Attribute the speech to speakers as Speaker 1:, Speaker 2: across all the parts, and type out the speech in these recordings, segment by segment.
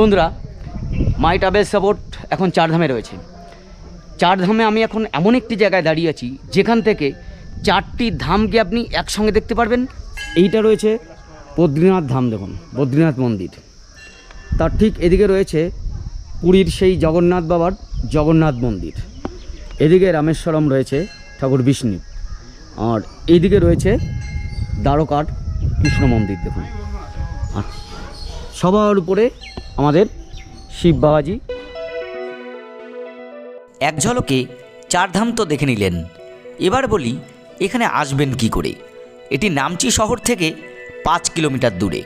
Speaker 1: বন্ধুরা মাই travel support এখন চারধামে রয়েছে। চারধামে আমি এখন এমন একটি জায়গায় দাঁড়িয়ে আছি, যেখান থেকে চারটি ধামকে আপনি একসঙ্গে দেখতে পারবেন। এইটা রয়েছে বদ্রীনাথ ধাম, দেখুন, বদ্রীনাথ মন্দির। তার ঠিক এদিকে রয়েছে পুরীর সেই জগন্নাথ বাবার জগন্নাথ মন্দির। এদিকে রামেশ্বরম রয়েছে ঠাকুর বিষ্ণু। আর এইদিকে রয়েছে দ্বারকার কৃষ্ণ মন্দির, দেখুন। সবার উপরে আমাদের শিব বাবাজি।
Speaker 2: এক ঝলকে চারধাম তো দেখে নিলেন। এবার বলি, এখানে আসবেন কি করে? এটি নামচি শহর থেকে পাঁচ কিলোমিটার দূরে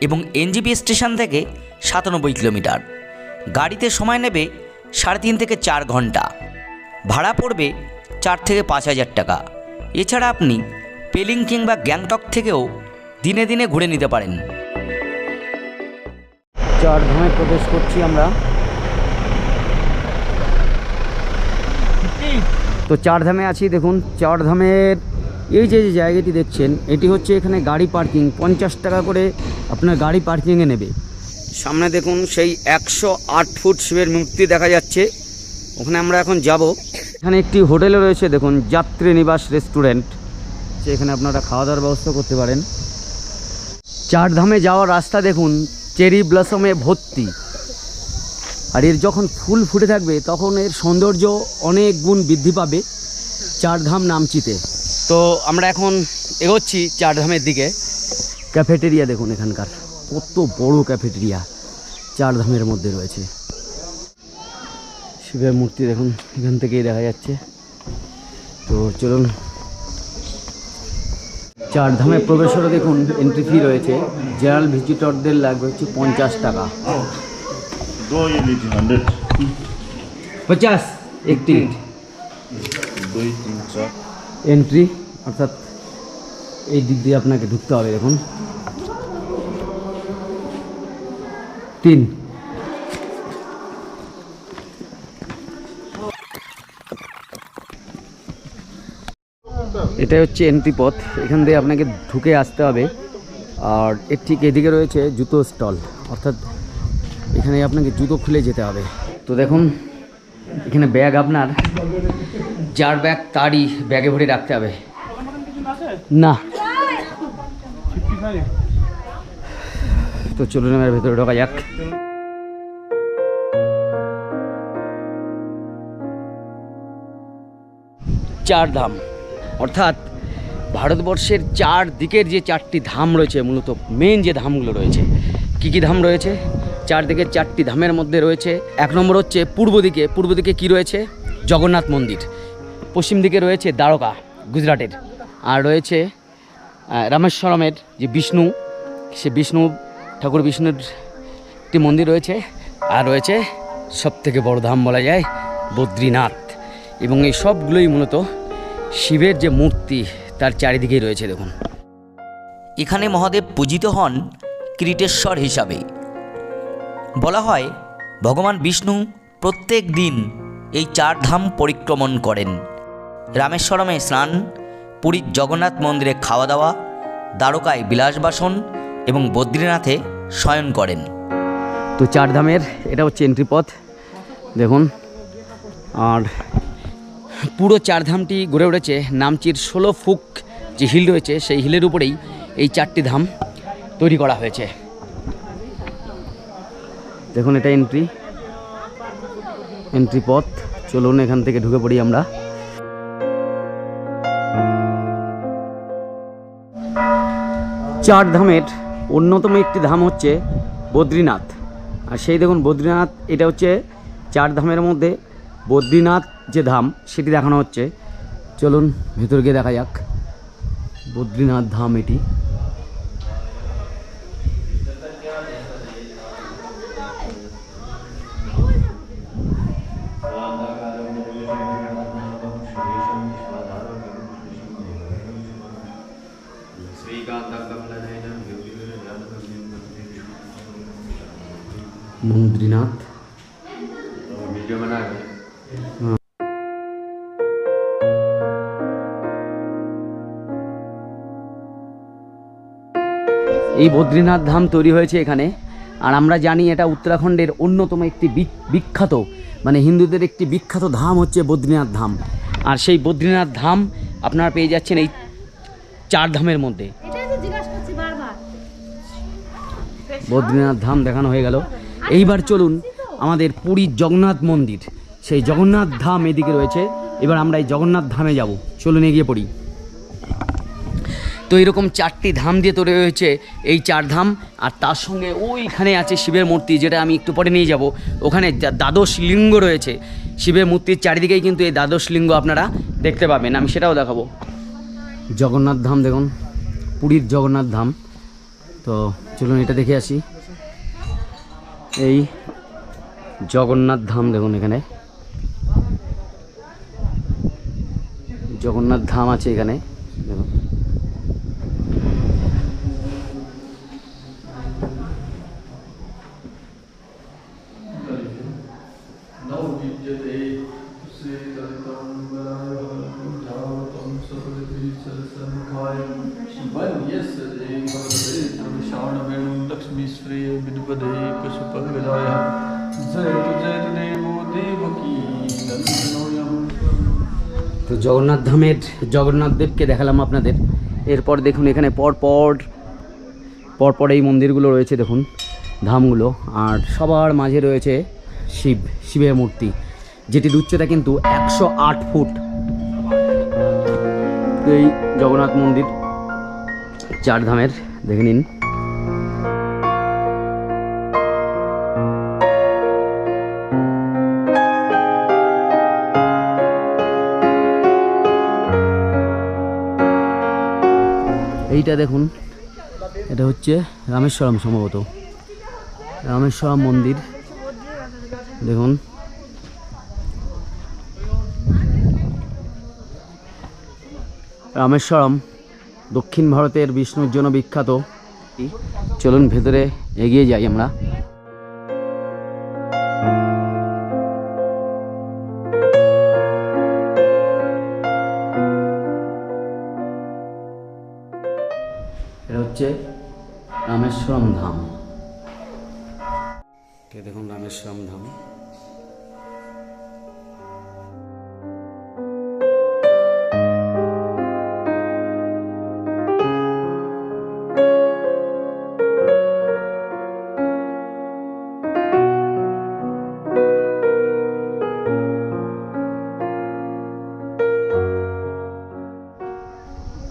Speaker 2: এবং এনজিপি স্টেশন থেকে সাতানব্বই কিলোমিটার। গাড়িতে সময় নেবে সাড়ে তিন থেকে চার ঘণ্টা। ভাড়া পড়বে চার থেকে পাঁচ হাজার টাকা। এছাড়া আপনি পেলিং কিংবা গ্যাংটক থেকেও দিনে দিনে ঘুরে নিতে পারেন।
Speaker 1: চার ধামে প্রবেশ করছি আমরা। তো চার ধামে আছি, দেখুন, চার ধামের এই যে যে জায়গাটি দেখছেন, এটি হচ্ছে এখানে গাড়ি পার্কিং, পঞ্চাশ টাকা করে আপনার গাড়ি পার্কিংয়ে নেবে। সামনে দেখুন, সেই একশো আট ফুট শিবের মূর্তি দেখা যাচ্ছে। ওখানে আমরা এখন যাব। এখানে একটি হোটেলে রয়েছে, দেখুন, যাত্রী নিবাস রেস্টুরেন্ট। এখানে আপনারা খাওয়া দাওয়ার ব্যবস্থা করতে পারেন। চার ধামে যাওয়ার রাস্তা দেখুন চেরি ব্লসমে ভর্তি। আর এর যখন ফুল ফুটে থাকবে, তখন এর সৌন্দর্য অনেক গুণ বৃদ্ধি পাবে চারধাম নামচিতে। তো আমরা এখন এগোচ্ছি চারধামের দিকে। ক্যাফেটেরিয়া দেখুন এখানকার। কত বড় ক্যাফেটেরিয়া চারধামের মধ্যে রয়েছে। শিবের মূর্তি দেখুন, এখান থেকেই দেখা যাচ্ছে। তো চলুন চারধামে প্রবেশ হলে দেখুন এন্ট্রি ফি রয়েছে। জেনারেল ভিজিটরদের লাগবে হচ্ছে পঞ্চাশ টাকা। পঞ্চাশ একটি এন্ট্রি অর্থাৎ এই দিক দিয়ে আপনাকে ঢুকতে হবে এখন তিন। এটা হচ্ছে এন্ট্রি পথ। এখান দিয়ে আপনাকে ঢুকে আসতে হবে। আর এর ঠিক এদিকে রয়েছে জুতো স্টল। অর্থাৎ এখানে আপনাকে জুতো খুলে যেতে হবে। তো দেখুন, এখানে ব্যাগ আপনার। যার ব্যাগ, তারই ব্যাগে ভরে রাখতে হবে। না। তো চলুন আমার ভেতরে ঢোকা যাক। চার ধাম অর্থাৎ ভারতবর্ষের চার দিকের যে চারটি ধাম রয়েছে, মূলত মেন যে ধামগুলো রয়েছে, কী কী ধাম রয়েছে? চারদিকের চারটি ধামের মধ্যে রয়েছে, এক নম্বর হচ্ছে পূর্ব দিকে পূর্ব দিকে কী রয়েছে? জগন্নাথ মন্দির। পশ্চিম দিকে রয়েছে দ্বারকা, গুজরাটের। আর রয়েছে রামেশ্বরমের যে বিষ্ণু, সে বিষ্ণু, ঠাকুর বিষ্ণুর একটি মন্দির রয়েছে। আর রয়েছে সব থেকে বড় ধাম বলা যায় বদ্রীনাথ। এবং এই সবগুলোই মূলত শিবের যে মূর্তি তার চারিদিকেই রয়েছে দেখুন।
Speaker 2: এখানে মহাদেব পূজিত হন ক্রিটেশ্বর হিসাবে। বলা হয় ভগবান বিষ্ণু প্রত্যেক দিন এই চার ধাম পরিক্রমণ করেন। রামেশ্বরমে স্নান পুরীর জগন্নাথ মন্দিরে খাওয়া দাওয়া দ্বারকায় বিলাসবাসন এবং বদ্রীনাথে শয়ন করেন।
Speaker 1: তো চার ধামের এটা হচ্ছে এন্ট্রি পথ। দেখুন আর পুরো চার ধামটি গড়ে উঠেছে। নামচির ষোলো ফুক যে হিল রয়েছে, সেই হিলের উপরেই এই চারটি ধাম তৈরি করা হয়েছে। দেখুন এটা এন্ট্রি এন্ট্রি পথ। চলুন এখান থেকে ঢুকে পড়ি আমরা। চার ধামের অন্যতম একটি ধাম হচ্ছে বদ্রীনাথ। আর সেই দেখুন বদ্রীনাথ, এটা হচ্ছে চার ধামের মধ্যে বদ্রীনাথ যে ধাম, সেটি দেখানো হচ্ছে। চলুন ভেতর গিয়ে দেখা যাক। বদ্রীনাথ ধাম এটি। বদ্রীনাথ এই বদ্রীনাথ ধাম তৈরি হয়েছে এখানে। আর আমরা জানি এটা উত্তরাখণ্ডের অন্যতম একটি বিখ্যাত মানে হিন্দুদের একটি বিখ্যাত ধাম হচ্ছে বদ্রীনাথ ধাম। আর সেই বদ্রীনাথ ধাম আপনারা পেয়ে যাচ্ছেন এই চার ধামের মধ্যে। বদ্রীনাথ ধাম দেখানো হয়ে গেল। এইবার চলুন আমাদের পুরীর জগন্নাথ মন্দির। সেই জগন্নাথ ধাম এদিকে রয়েছে। এবার আমরা এই জগন্নাথ ধামে যাব। চলুন এগিয়ে পড়ি। তো এরকম চারটি ধাম দিয়ে তৈরি হয়েছে এই চার ধাম, আর তার সঙ্গে ওইখানে আছে শিবের মূর্তি, যেটা আমি একটু পরে নিয়ে যাব। ওখানে দ্বাদশ লিঙ্গ রয়েছে। শিবের মূর্তির চারিদিকেই কিন্তু এই দ্বাদশ লিঙ্গ আপনারা দেখতে পাবেন। আমি সেটাও দেখাবো। জগন্নাথ ধাম দেখুন, পুরীর জগন্নাথ ধাম। তো চলুন এটা দেখে আসি। এই জগন্নাথ ধাম দেখুন এখানে। জগন্নাথ ধাম আছে এখানে। দেখুন। জগন্নাথ ধামের জগন্নাথ দেবকে দেখালাম আপনাদের। এরপর দেখুন এখানে পর পর পর পর এই মন্দিরগুলো রয়েছে, দেখুন, ধামগুলো। আর সবার মাঝে রয়েছে শিব, শিবের মূর্তি যেটির উচ্চতা কিন্তু একশো আট ফুট। এই জগন্নাথ মন্দির চার ধামের, দেখে নিন। এইটা দেখুন, এটা হচ্ছে রামেশ্বরম সম্ভবত। রামেশ্বরম মন্দির, দেখুন। রামেশ্বরম, দক্ষিণ ভারতের বিষ্ণুর জন্য বিখ্যাত। চলুন ভেতরে এগিয়ে যাই আমরা। হচ্ছে রামেশ্বরম ধাম। দেখুন রামেশ্বরম ধাম?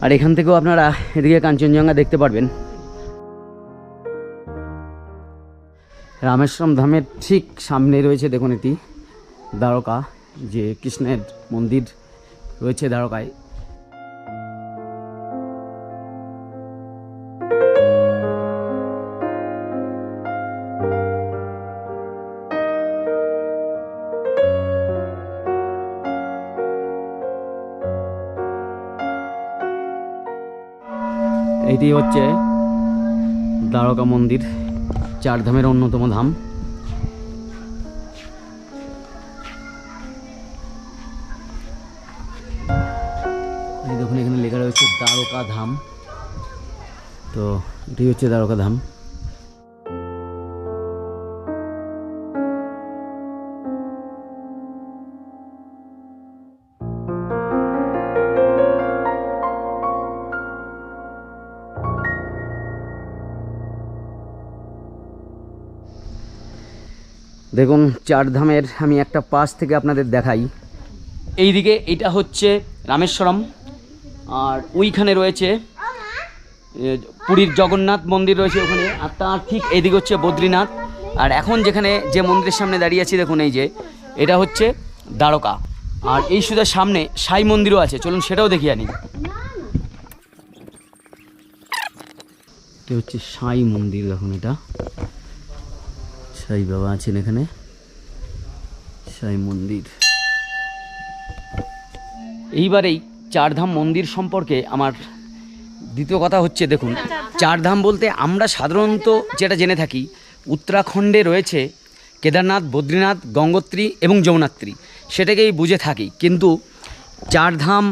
Speaker 1: আর এখান থেকেও আপনারা এদিকে কাঞ্চনজঙ্ঘা দেখতে পারবেন। রামেশ্বরম ধামের ঠিক সামনে রয়েছে দেখুন এটি, দ্বারকা, যে কৃষ্ণের মন্দির রয়েছে দ্বারকায়। এটি হচ্ছে দ্বারকা মন্দির চার ধামের অন্যতম ধাম। এই দেখুন, এখানে লেখা রয়েছে দ্বারকা ধাম। তো এটি হচ্ছে দ্বারকা ধাম। দেখুন চার ধামের আমি একটা পাশ থেকে আপনাদের দেখাই। এইদিকে এটা হচ্ছে রামেশ্বরম, আর ওইখানে রয়েছে পুরীর জগন্নাথ মন্দির রয়েছে ওখানে, আর তার ঠিক এইদিকে হচ্ছে বদ্রীনাথ। আর এখন যেখানে যে মন্দিরের সামনে দাঁড়িয়ে আছি, দেখুন এই যে, এটা হচ্ছে দ্বারকা। আর এই সুদের সামনে সাই মন্দিরও আছে, চলুন সেটাও দেখিয়ে আনি। হচ্ছে সাই মন্দির, দেখুন এটা। সাই বাবা আছেন এখানে? সাই মন্দির। এইবারেই চারধাম মন্দির সম্পর্কে আমার দ্বিতীয় কথা হচ্ছে, দেখুন, চারধাম বলতে আমরা সাধারণত যেটা জেনে থাকি, উত্তরাখণ্ডে রয়েছে কেদারনাথ, বদ্রীনাথ, গঙ্গোত্রী এবং যমুনাত্রী। সেটাকেই বুঝে থাকি। কিন্তু চারধাম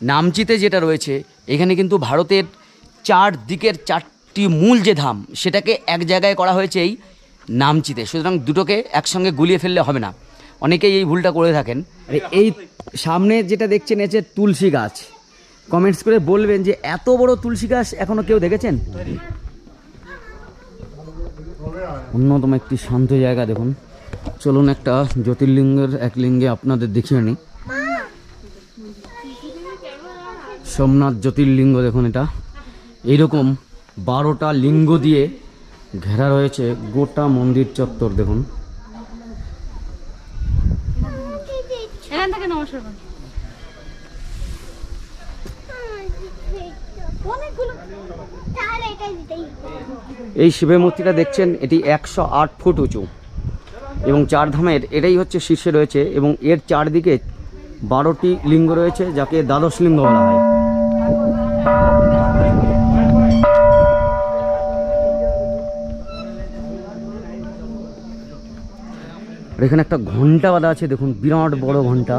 Speaker 1: নামচিতে যেটা রয়েছে, এখানে কিন্তু ভারতের চার দিকের চারটি মূল যে ধাম, সেটাকে এক জায়গায় করা হয়েছে এই নামচিতে সুতরাং দুটোকে একসঙ্গে গুলিয়ে ফেললে হবে না। অনেকেই এই ভুলটা করে থাকেন। এই সামনে যেটা দেখছেন এসে তুলসী গাছ। কমেন্টস করে বলবেন যে, এত বড় তুলসী গাছ এখনও কেউ দেখেছেন? অন্যতম একটি শান্ত জায়গা দেখুন। চলুন একটা জ্যোতির্লিঙ্গের এক লিঙ্গে আপনাদের দেখিয়ে নিই সোমনাথ জ্যোতির্লিঙ্গ দেখুন এটা। এইরকম বারোটা লিঙ্গ দিয়ে ঘেরা রয়েছে গোটা মন্দির চত্বর দেখুন। এই শিবের মূর্তিটা দেখছেন এটি একশো আট ফুট উঁচু। এবং চার ধামের এটাই হচ্ছে শীর্ষে রয়েছে এবং এর চারদিকে বারোটি লিঙ্গ রয়েছে যাকে দ্বাদশ লিঙ্গ বলা হয়। আর এখানে একটা ঘণ্টা বাঁধা আছে দেখুন বিরাট বড়
Speaker 3: ঘণ্টা।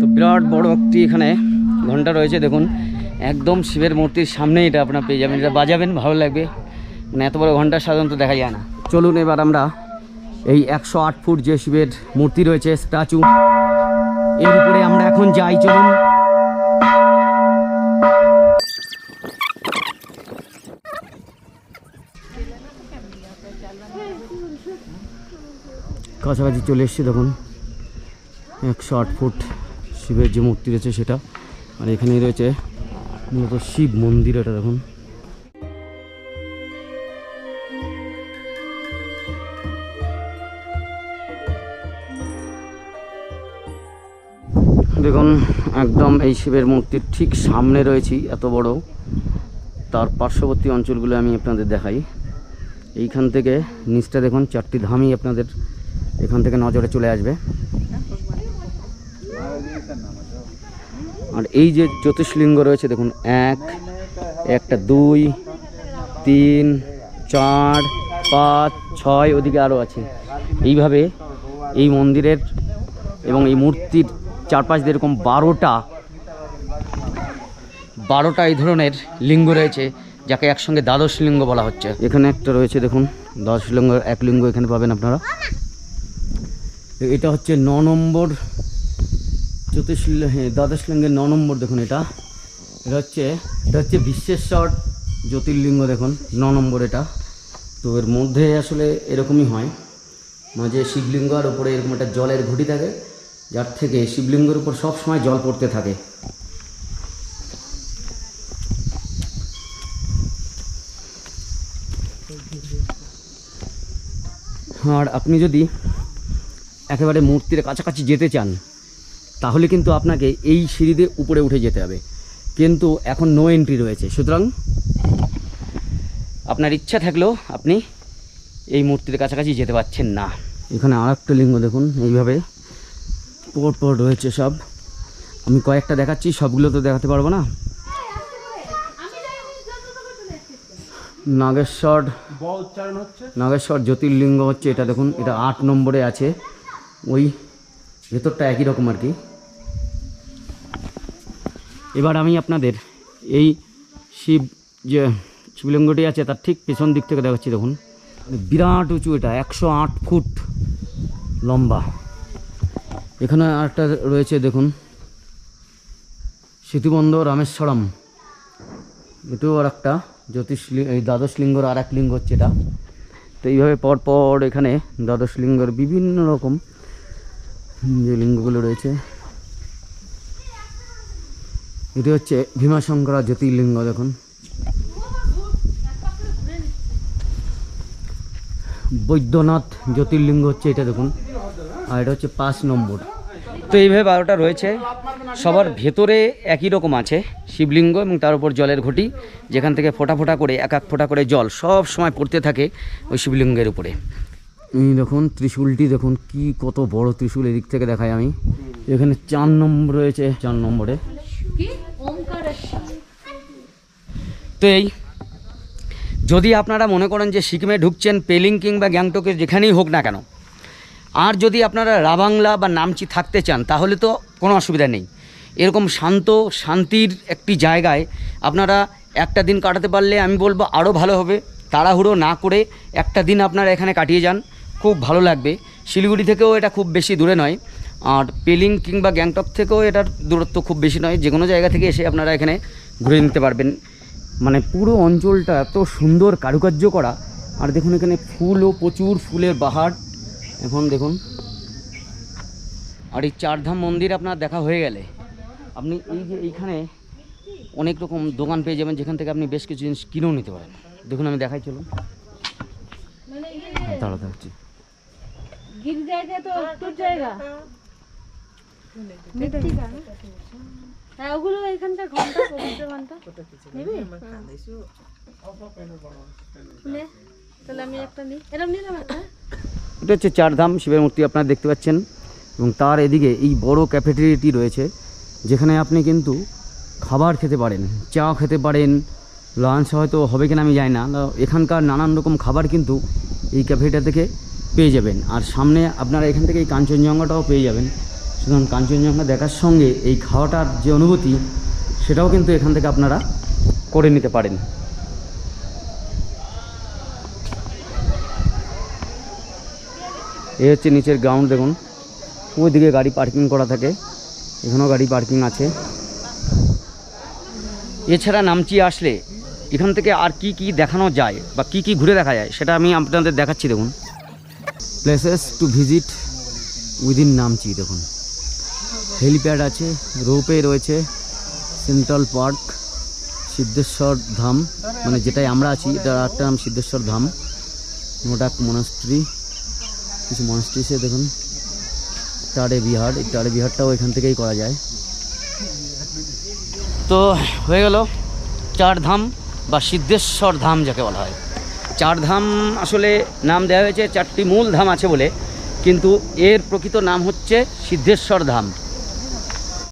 Speaker 1: তো বিরাট বড় একটি এখানে ঘণ্টা রয়েছে দেখুন। একদম শিবের মূর্তির সামনে এটা আপনার পেয়ে যাবেন এটা বাজাবেন ভালো লাগবে। মানে এত বড় ঘণ্টা সাধারণত দেখা যায় না। চলুন এবার আমরা এই একশো আট ফুট যে শিবের মূর্তি রয়েছে স্ট্যাচু। এর উপরে আমরা এখন যাই চলুন। কাছাকাছি চলে এসেছি দেখুন। একশো আট ফুট শিবের যে মূর্তি রয়েছে সেটা। আর এখানেই রয়েছে মূলত শিব মন্দির এটা দেখুন। দেখুন, একদম এই শিবের মূর্তির ঠিক সামনে রয়েছি, এত বড়। তার পার্শ্ববর্তী অঞ্চলগুলো আমি আপনাদের দেখাই। এইখান থেকে নিচটা দেখুন, চারটি ধামই আপনাদের এখান থেকে নজরে চলে আসবে। আর এই যে জ্যোতিষলিঙ্গ রয়েছে, দেখুন, এক, একটা, দুই, তিন, চার, পাঁচ, ছয়, ওদিকে আরও আছে। এইভাবে এই মন্দিরের এবং এই মূর্তির চারপাশ দিয়ে এরকম বারোটা বারোটা এই ধরনের লিঙ্গ রয়েছে, যাকে একসঙ্গে দ্বাদশ লিঙ্গ বলা হচ্ছে। এখানে একটা রয়েছে, দেখুন, দ্বাদশ লিঙ্গ, এক লিঙ্গ এখানে পাবেন আপনারা। এটা হচ্ছে ন নম্বর চতুর্শ হ্যাঁ দ্বাদশ লিঙ্গের ন নম্বর দেখুন এটা। এটা হচ্ছে এটা হচ্ছে বিশ্বেশ্বর জ্যোতির্লিঙ্গ দেখুন, ন নম্বর এটা। তো এর মধ্যে আসলে এরকমই হয়। মাঝে শিবলিঙ্গ আর এরকম একটা জলের ঘুঁটি থাকে, যার থেকে শিবলিঙ্গের উপর সব সময় জল পড়তে থাকে। আর আপনি যদি একেবারে মূর্তির কাছাকাছি যেতে চান তাহলে কিন্তু আপনাকে এই সিঁড়িতে উপরে উঠে যেতে হবে। কিন্তু এখন নো এন্ট্রি রয়েছে। সুতরাং আপনার ইচ্ছা থাকলেও আপনি এই মূর্তির কাছাকাছি যেতে পারছেন না। এখানে আর একটা লিঙ্গ দেখুন এইভাবে পর পর রয়েছে সব। আমি কয়েকটা দেখাচ্ছি সবগুলো তো দেখাতে পারব না। নাগেশ্বর নাগেশ্বর জ্যোতির্লিঙ্গ হচ্ছে এটা দেখুন এটা আট নম্বরে আছে। ওই ভেতরটা একই রকম আর কি। এবার আমি আপনাদের এই শিব যে শিবলিঙ্গটি আছে, তার ঠিক পেছন দিক থেকে দেখাচ্ছি, দেখুন। বিরাট উঁচু এটা, একশো আট ফুট লম্বা। এখানে আরেকটা রয়েছে, দেখুন, সেতুবন্ধ রামেশ্বরম। এটাও আর একটা জ্যোতিষ এই দ্বাদশ লিঙ্গর আর এক লিঙ্গ হচ্ছে এটা। তো এইভাবে পর পর এখানে দ্বাদশ লিঙ্গর বিভিন্ন রকম লিঙ্গগুলো রয়েছে। এটি হচ্ছে ভীমাশঙ্করা জ্যোতির্লিঙ্গ, দেখুন। বৈদ্যনাথ জ্যোতির্লিঙ্গ হচ্ছে এটা, দেখুন। আর এটা হচ্ছে পাঁচ নম্বর। তো এইভাবে বারোটা রয়েছে। সবার ভেতরে একই রকম আছে, শিবলিঙ্গ এবং তার উপর জলের ঘটি। যেখান থেকে ফোটা ফোটা করে, এক এক ফোঁটা করে জল সব সময় পড়তে থাকে ওই শিবলিঙ্গের উপরে। এই দেখুন ত্রিশূলটি, দেখুন কি কত বড় ত্রিশূল এদিক থেকে দেখাই আমি। এখানে চার নম্বর রয়েছে, চার নম্বরে। তো এই, যদি আপনারা মনে করেন যে সিকিমে ঢুকছেন, পেলিং কিংবা গ্যাংটকে যেখানেই হোক না কেন, আর যদি আপনারা রাবাংলা বা নামচি থাকতে চান, তাহলে তো কোনো অসুবিধা নেই। এরকম শান্ত, শান্তির একটি জায়গায় আপনারা একটা দিন কাটাতে পারলে আমি বলব আরও ভালো হবে। তাড়াহুড়ো না করে একটা দিন আপনারা এখানে কাটিয়ে যান। খুব ভালো লাগবে। শিলিগুড়ি থেকেও এটা খুব বেশি দূরে নয়। আর পেলিং কিংবা গ্যাংটক থেকেও এটার দূরত্ব খুব বেশি নয়। যে কোনো জায়গা থেকে এসে আপনারা এখানে ঘুরে নিতে পারবেন। মানে পুরো অঞ্চলটা এত সুন্দর কারুকার্য করা। আর দেখুন এখানে ফুলও প্রচুর ফুলের বাহার। এখন দেখুন। আর এই চারধাম মন্দির আপনার দেখা হয়ে গেলে। আপনি এই যে এইখানে অনেক রকম দোকান পেয়ে যাবেন, যেখান থেকে আপনি বেশ কিছু জিনিস কিনেও নিতে পারেন। দেখুন আমি দেখাই, চলুন। দাঁড়া দাঁড়াচ্ছি।
Speaker 4: হ্যাঁ ওগুলো এখানকার ঘণ্টা ঘণ্টা। নিবি? নে তাহলে আমি একটা নিই। এরকম নিলাম একটা।
Speaker 1: এটা হচ্ছে চারধাম শিবের মূর্তি আপনারা দেখতে পাচ্ছেন। এবং তার এদিকে এই বড় ক্যাফেটেরিয়াটি রয়েছে যেখানে আপনি কিন্তু খাবার খেতে পারেন চা খেতে পারেন লাঞ্চ হয়তো হবে কিনা আমি জানি না। এখানকার নানান রকম খাবার কিন্তু এই ক্যাফেটা থেকে পেয়ে যাবেন। আর সামনে আপনারা এখান থেকে এই কাঞ্চনজঙ্ঘাটাও পেয়ে যাবেন। সুতরাং কাঞ্চনজঙ্ঘা দেখার সঙ্গে এই খাওয়াটার যে অনুভূতি, সেটাও কিন্তু এখান থেকে আপনারা করে নিতে পারেন। এই হচ্ছে নিচের গ্রাউন্ড দেখুন। ওইদিকে গাড়ি পার্কিং করা থাকে। এখানেও গাড়ি পার্কিং আছে। এছাড়া নামচি আসলে এখান থেকে আর কি কি দেখানো যায় বা কি কি ঘুরে দেখা যায়, সেটা আমি আপনাদের দেখাচ্ছি, দেখুন। Places to visit within Namchi দেখুন। হেলিপ্যাড আছে রোপে রয়েছে সেন্ট্রাল পার্ক সিদ্ধেশ্বর ধাম মানে যেটাই আমরা আছি এটা একটা নাম সিদ্ধেশ্বর ধাম নোডাক মনাস্ট্রি কিছু মনস্ট্রিসে দেখুন। টাড়ে বিহার এই টাড়ে বিহারটাও এখান থেকেই করা যায়। তো হয়ে গেল, চার ধাম বা সিদ্ধেশ্বর ধাম যাকে বলা হয়। চার ধাম আসলে নাম দেওয়া হয়েছে, চারটি মূল ধাম আছে বলে। কিন্তু এর প্রকৃত নাম হচ্ছে সিদ্ধেশ্বর ধাম।